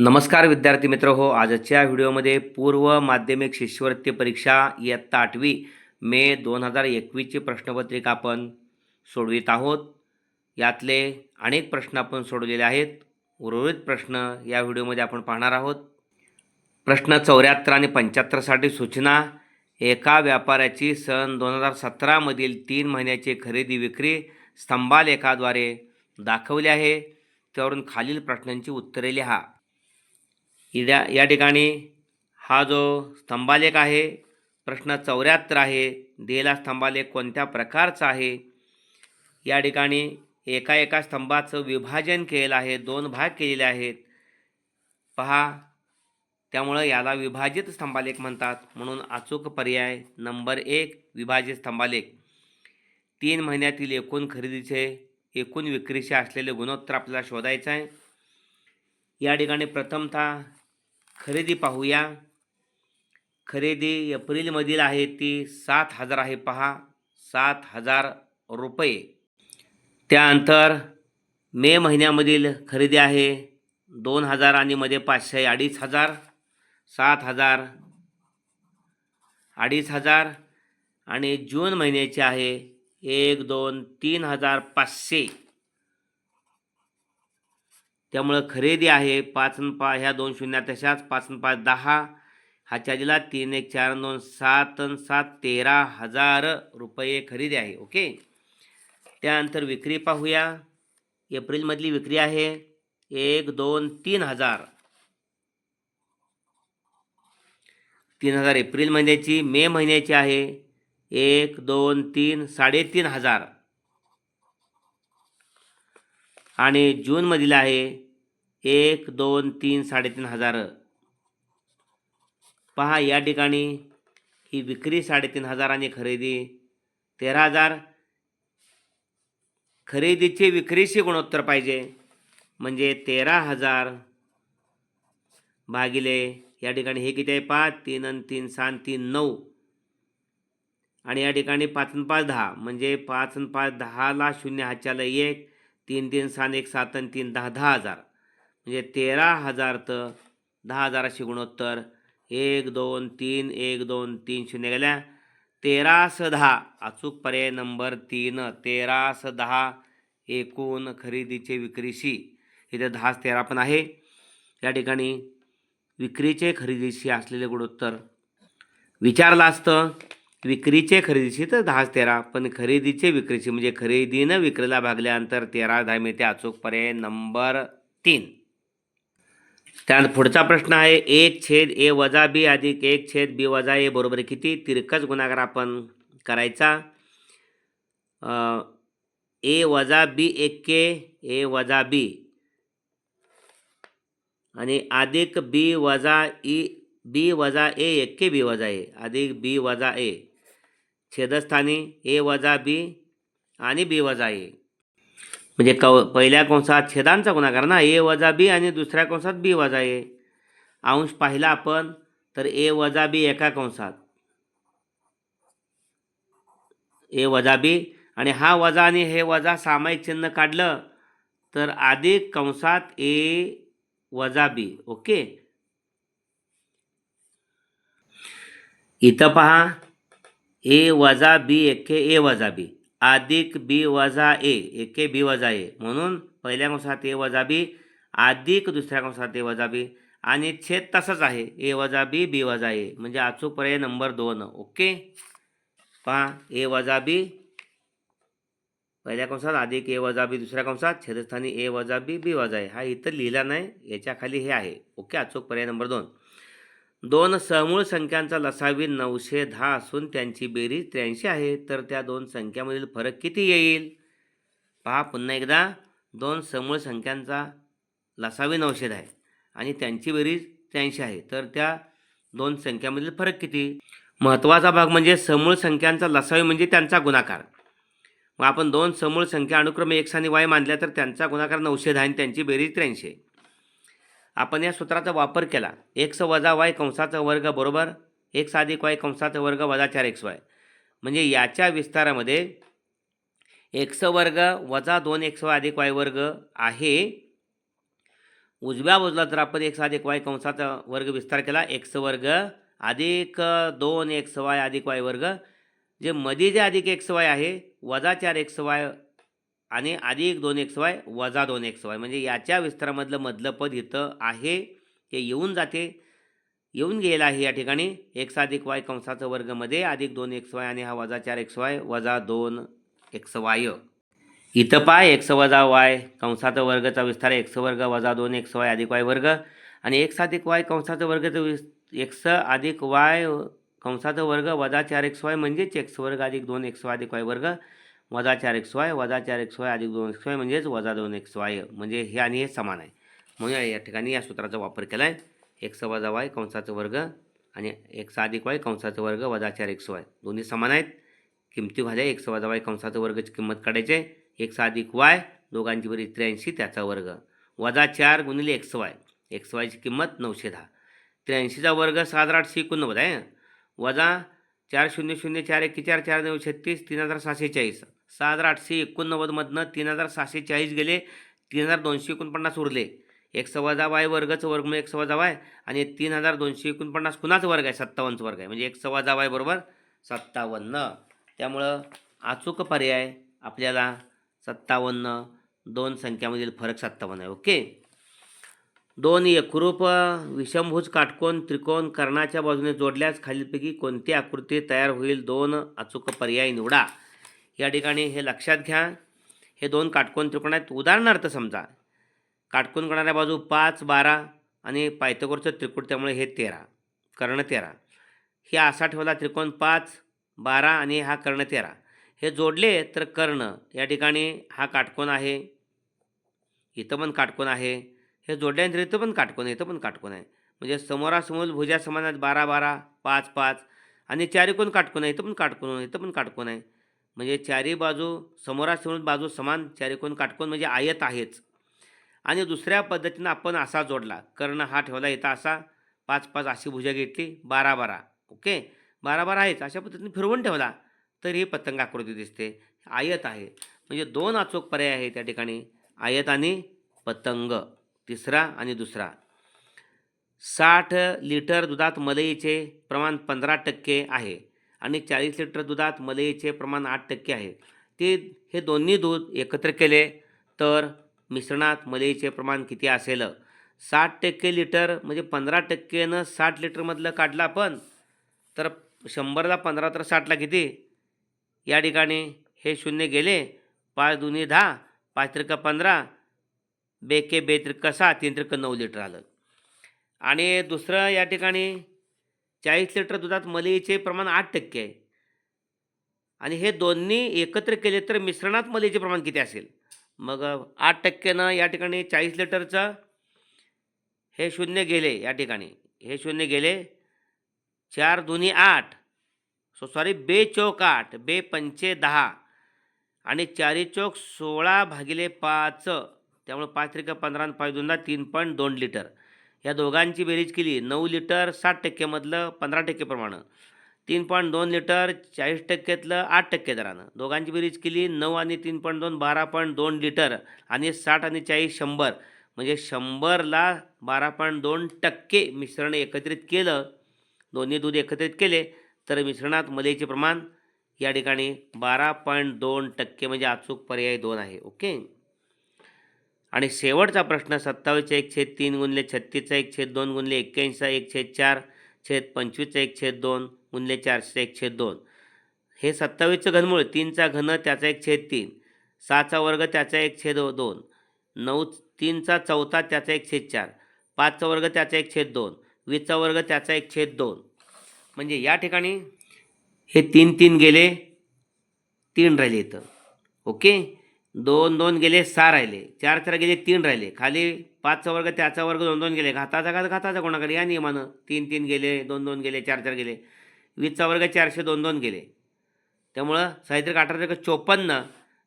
नमस्कार विद्यार्थी मित्र हो आजच्या व्हिडिओमध्ये पूर्व माध्यमिक शिष्यवृत्ती परीक्षा इयत्ता आठवी मे दोन हजार एकवीसची प्रश्नपत्रिका आपण सोडवित आहोत. यातले अनेक प्रश्न आपण सोडवलेले आहेत. उर्वरित प्रश्न या व्हिडिओमध्ये आपण पाहणार आहोत. प्रश्न चौऱ्याहत्तर आणि पंच्याहत्तरसाठी सूचना. एका व्यापाऱ्याची सन दोन हजार सतरामधील तीन महिन्याची खरेदी विक्री स्तंभालेखाद्वारे दाखवली आहे. त्यावरून खालील प्रश्नांची उत्तरे लिहा. इद्या या ठिकाणी हा जो स्तंभालेख आहे प्रश्न चौऱ्याहत्तर आहे दिलेला स्तंभालेख कोणत्या प्रकारचा आहे? या ठिकाणी एका एका स्तंभाचं विभाजन केलेलं आहे दोन भाग केलेले आहेत. पहा त्यामुळं याला विभाजित स्तंभालेख म्हणतात. म्हणून अचूक पर्याय नंबर एक विभाजित स्तंभालेख. तीन महिन्यातील एकूण खरेदीचे एकूण विक्रीचे असलेले गुणोत्तर आपल्याला शोधायचं आहे. या ठिकाणी प्रथमतः खरेदी पाहूया. खरेदी एप्रिलमधील आहे ती सात हजार आहे. पहा सात हजार रुपये. त्यानंतर मे महिन्यामधील खरेदी आहे. दोन हजार आणि मध्ये पाचशे अडीच हजार सात हजार अडीच हजार आणि जून महिन्याची आहे. एक दोन तीन हजार पाचशे. त्यामुळं खरेदी आहे पाच न पा ह्या दोन शून्य तशाच पाच न पाच दहा हा चार्जला तीन एक चार दोन सात न सात तेरा हजार रुपये खरेदी आहे ओके? त्यानंतर विक्री पाहूया. एप्रिलमधली विक्री आहे एक दोन तीन हजार. तीन हजार एप्रिल महिन्याची मे महिन्याची आहे एक दोन तीन साडेतीन हजार. आणि जूनमधील आहे एक दोन तीन साडेतीन हजार. पहा या ठिकाणी ही विक्री साडेतीन हजार आणि खरेदी. तेरा हजार. खरेदीचे विक्रीशी गुणोत्तर पाहिजे. म्हणजे तेरा हजार भागिले या ठिकाणी हे किती आहे? पाच तीन आणि तीन सहा तीन नऊ. आणि या ठिकाणी पाच आणि पाच दहा. म्हणजे पाच आणि पाच दहाला शून्य हाच्याला एक. तीन तीन सहा एक सात आणि तीन दहा दहा हजार. म्हणजे तेरा हजार तर दहा हजाराशी गुणोत्तर एक दोन तीन एक दोन तीन शून्य गेल्या. तेरा स दहा अचूक पर्याय नंबर तीन तेरा स दहा एकूण खरेदीचे विक्रीशी. इथे दहा तेरा पण आहे. या ठिकाणी विक्रीचे खरेदीशी असलेले गुणोत्तर. विचारलं असतं विक्रीचे खरेदीशी तर दहाच तेरा पण खरेदीचे विक्रीशी म्हणजे खरेदीनं विक्रीला भागल्यानंतर तेरा दहा मिळते अचूक पर्याय नंबर तीन. त्यानंतर पुढचा प्रश्न आहे एक छेद ए वजा बी अधिक एक छेद बी वजा ए बरोबर किती? तिरकस गुणाकार आपण करायचा. ए वजा बी एके ए वजा बी. आणि अधिक बी वजा ई बी वजा ए एक्के बी वजा ए. अधिक बी वजा ए. छेदस्थानी ए वजा बी आणि बी वजा ए. म्हणजे कव पहिल्या कंसात छेदांचा गुणाकार ना ए वजा बी आणि दुसऱ्या कंसात बी वजा ए. अंश पाहिला आपण तर ए वजा बी एका कंसात. ए वजा बी आणि हा वजा आणि हे वजा सामायिक चिन्ह काढलं तर अधिक कंसात ए वजा बी ओके? इथं पहा ए वजा बी एके ए वजा बी. अधिक बी वजा ए एके बी वजा ए. म्हणून पहिल्या कंसात ए वजा बी अधिक दुसऱ्या कंसात ए वजा बी. आणि छेद तसंच आहे. ए वजा बी बी वजा ए. म्हणजे अचूक पर्याय नंबर दोन. ओके? पहा. ए वजा बी पहिल्या कंसात अधिक ए वजा बी दुसऱ्या कंसात छेदस्थानी ए वजा बी बी वजा ए. हा इथं लिहिला नाही. याच्या खाली हे आहे. ओके? अचूक पर्याय नंबर दोन. दोन समूळ संख्यांचा लसावी नऊशे दहा असून त्यांची बेरीज त्र्याऐंशी आहे. तर त्या दोन संख्यामधील फरक किती येईल? पहा पुन्हा एकदा. दोन समूळ संख्यांचा लसावी नऊशे दहा आहे. आणि त्यांची बेरीज त्र्याऐंशी आहे. तर त्या दोन संख्यामधील फरक किती? महत्त्वाचा भाग म्हणजे समूळ संख्यांचा लसावी म्हणजे त्यांचा गुणाकार. मग आपण दोन समूळ संख्या अनुक्रमे एक्स आणि वाय मानल्या तर त्यांचा गुणाकार नऊशे दहा आणि त्यांची बेरीज त्र्याऐंशी आहे. आपण या सूत्राचा वापर केला. एक्स वजा वाय कंसाचा वर्ग बरोबर एक्स अधिक वाय कंसाचा वर्ग वजा चार एक्स वाय. म्हणजे याच्या विस्तारामध्ये एक्स वर्ग वजा दोन एक्स वाय अधिक वाय वर्ग आहे. उजव्या बाजूला जर आपण एक्स अधिक वाय कंसाचा वर्ग विस्तार केला एक्स वर्ग अधिक दोन एक्स वाय अधिक वाय वर्ग जे मध्ये जे अधिक एक्स वाय आहे वजा चार एक्स वाय आणि अधिक दोन एक्स वाय वजा दोन एक्स वाय म्हणजे याच्या विस्तारामधलं मधलं पद इथं आहे ते येऊन जाते. येऊन गेलं आहे या ठिकाणी. एक्स अधिक वाय कंसाचं वर्गमध्ये अधिक दोन एक्स वाय आणि हा वजा चार एक्स वाय वजा दोन एक्स वाय इथं पाय एक्स वजा वाय कंसाचा वर्गचा विस्तार एक्स वर्ग वजा दोन एक्स वाय अधिक वाय वर्ग. आणि एक्स अधिक वाय कंसाचा वर्गचा विस् एक्स अधिक वाय कंसाचा वर्ग वजा चार एक्स वाय म्हणजेच एक्स वर्ग अधिक दोन एक्स वाय अधिक वाय वर्ग. वजा चार एक्स वाय वजा चार एक्स वाय अधिक दोन एक्स वाय म्हणजेच वजा दोन एक्स वाय म्हणजे हे आणि हे समान आहे म्हणून या ठिकाणी या सूत्राचा वापर केला आहे एक्स वजा वाय कंसाचा वर्ग आणि एक्स अधिक वाय कंसाचा वर्ग वजा चार एक्स वाय दोन्ही समान आहेत किमती भाज्या एक्स वजा वाय कंसाचा वर्गाची किंमत काढायची आहे एक्स अधिक वाय दोघांची बरी त्र्याऐंशी त्याचा वर्ग वजा चार गुणिले एक्स वाय एक्स वायची किंमत नऊशे दहा त्र्याऐंशीचा वर्ग सहा हजार आठशे एकोणनव्वद आहे वजा चार शून्य शून्य चार एक चार चार नऊ छत्तीस तीन हजार सहाशे चाळीस. सहा हजार आठशे एकोणनव्वदमधनं तीन हजार सहाशे चाळीस गेले तीन हजार दोनशे एकोणपन्नास उरले. एक वजा वाय वर्गचं वर्ग म्हणजे एक वजा वाय आणि तीन हजार दोनशे एकोणपन्नास कुणाच वर्ग आहे सत्तावन्नचा वर्ग आहे. म्हणजे एक वजा वाय बरोबर सत्तावन्न. त्यामुळं अचूक पर्याय आपल्याला सत्तावन्न दोन संख्यामधील फरक सत्तावन्न आहे. ओके? दोन एकरूप विषमभुज काटकोन त्रिकोण कर्णाच्या बाजूने जोडल्यास खालीलपैकी कोणती आकृती तयार होईल? दोन अचूक पर्याय निवडा. या ठिकाणी हे लक्षात घ्या. हे दोन काटकोन त्रिकोण आहेत. उदाहरणार्थ समजा काटकोन करणाऱ्या बाजू पाच बारा आणि पायथगोरचं त्रिकोण त्यामुळे हे तेरा कर्ण तेरा. हे असा ठेवला त्रिकोण पाच बारा आणि हा कर्ण तेरा. हे जोडले तर कर्ण या ठिकाणी हा काटकोन आहे. इथं पण काटकोन आहे. हे जोडल्यानंतर इथं पण काटकोन आहे इथं पण काटकोन आहे. म्हणजे समोरासमोर भुजा समान आहेत बारा बारा पाच पाच आणि चारी कोण काटकोन आहे इथं पण काटकोन आहे इथं पण काटकोन आहे. म्हणजे चारी बाजू समोरासमोर बाजू समान चारी कोण काटकोन म्हणजे आयत आहेच. आणि दुसऱ्या पद्धतीनं आपण असा जोडला कर्ण हा ठेवला इथं असा पाच पाच अशी भुजा घेतली बारा बारा ओके? बारा बारा आहेच अशा पद्धतीने फिरवून ठेवला तर ही पतंग आकृती दिसते आयत आहे. म्हणजे दोन अचूक पर्याय आहे त्या ठिकाणी आयत आणि पतंग. तिसरा आणि दुसरा. साठ लिटर दुधात मलईचे प्रमाण पंधरा टक्के आहे आणि चाळीस लिटर दुधात मलईचे प्रमाण आठ टक्के आहे. ते हे दोन्ही दूध एकत्र केले तर मिश्रणात मलईचे प्रमाण किती असेल? साठ टक्के लिटर म्हणजे पंधरा टक्केनं साठ लिटरमधलं काढलं आपण तर शंभरला पंधरा तर साठला किती? या ठिकाणी हे शून्य गेले. पाच दोन्ही दहा पाच त्रिका पंधरा बेके बे कसा तीन त्रिका नऊ लिटर आलं? आणि दुसरं या ठिकाणी चाळीस लिटर दुधात मलईचे प्रमाण आठ टक्के आहे. आणि हे दोन्ही एकत्र केले तर मिश्रणात मलईचे प्रमाण किती असेल? मग आठ टक्क्यानं या ठिकाणी चाळीस लिटरचं हे शून्य गेले या ठिकाणी. हे शून्य गेले. चार दोन्ही आठ. सो सॉरी बे चौक आठ बे पंचे दहा. आणि चारी चौक सोळा भागिले पाच. त्यामुळे पाच त्रिका पंधरा आणि पाच दोनदा तीन पॉईंट दोन लिटर या दोघांची बेरीज केली नऊ लिटर साठ टक्केमधलं पंधरा टक्केप्रमाणे तीन पॉईंट दोन लिटर चाळीस टक्क्यातलं आठ टक्के दरानं. दोघांची बेरीज केली नऊ आणि तीन पॉईंट दोन बारा पॉईंट दोन लिटर आणि साठ आणि चाळीस शंभर. म्हणजे शंभरला बारा पॉईंट दोन टक्के मिश्रण एकत्रित केलं दोन्ही दूध एकत्रित केले तर मिश्रणात मलेचे प्रमाण या ठिकाणी बारा पॉईंट दोन टक्के म्हणजे अचूक पर्याय दोन आहे. ओके? आणि शेवटचा प्रश्न सत्तावीसचा एक छेद तीन गुणले छत्तीसचा एक छेद दोन गुणले एक्क्याऐंशीचा एक छेद चार छेद पंचवीसचा एक छेद दोन गुणले चारशे एक छेद दोन हे सत्तावीसचं घनमूळ तीनचा घन त्याचा एक छेद तीन सहाचा वर्ग त्याचा एक छेद दोन नऊ तीनचा चौथा त्याचा एक छेद चार पाचचा वर्ग त्याचा एक छेद दोन वीसचा वर्ग त्याचा एक छेद दोन म्हणजे या ठिकाणी हे तीन तीन गेले तीन राहिले इथं ओके दोन दोन गेले सहा राहिले. चार चार गेले तीन राहिले. खाली पाचचा वर्ग त्याचा वर्ग दोन दोन गेले. घाताचा घात घाताचा कोणाकडे? या नियमानं. तीन तीन गेले दोन दोन गेले चार चार गेले. वीसचा वर्ग चारशे दोन दोन गेले. त्यामुळं साहित्रिक अठरा चोपन्न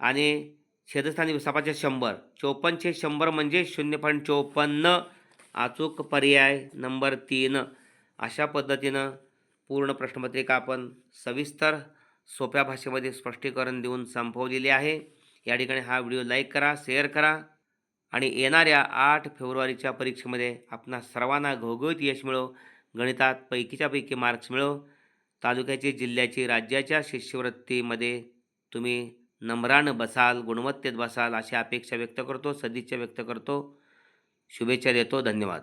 आणि छेदस्थानी विसापाचे शंभर. चोपन्नशे शंभर म्हणजे शून्य पॉईंट चोपन्न. अचूक पर्याय नंबर तीन. अशा पद्धतीनं पूर्ण प्रश्नपत्रिका आपण सविस्तर सोप्या भाषेमध्ये स्पष्टीकरण देऊन संपवलेली आहे. या ठिकाणी हा व्हिडिओ लाईक करा शेअर करा आणि येणाऱ्या आठ फेब्रुवारीच्या परीक्षेमध्ये आपणा सर्वांना घवघवीत यश मिळो गणितात पैकीच्या पैकी मार्क्स मिळो. तालुक्याची जिल्ह्याची राज्याच्या शिष्यवृत्तीमध्ये तुम्ही नम्रानं बसाल गुणवत्तेत बसाल अशी अपेक्षा व्यक्त करतो सदिच्छा व्यक्त करतो. शुभेच्छा देतो धन्यवाद.